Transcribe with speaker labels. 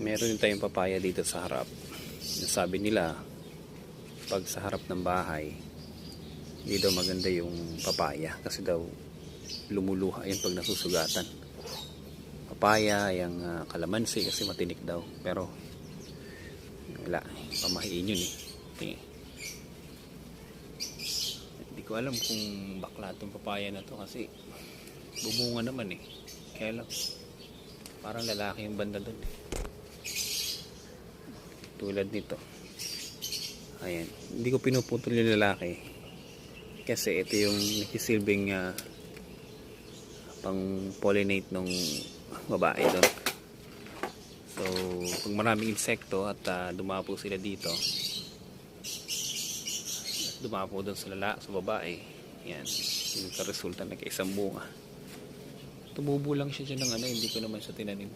Speaker 1: meron din tayong papaya dito sa harap. Sabi nila, pag sa harap ng bahay, hindi daw maganda yung papaya kasi daw lumuluha yan pag nasusugatan. Papaya, yung ah, kalamansi kasi matinik daw. Pero wala, pamahiin yun eh. Tingin. Hindi ko alam kung bakla tong papaya na to kasi bubunga naman eh. Kaya lang, parang lalaki yung banda doon. Tulad nito. Ayan. Hindi ko pinuputol yung lalaki. Kasi ito yung nakisilbing ah, pang pollinate nung babae doon. So, pag maraming insekto at ah, dumapo sila dito, dumapo doon sa lala, sa babae, yan, yung resulta nagkaisang bunga. Tumubo lang siya dyan ng ano, hindi ko naman siya tinanim.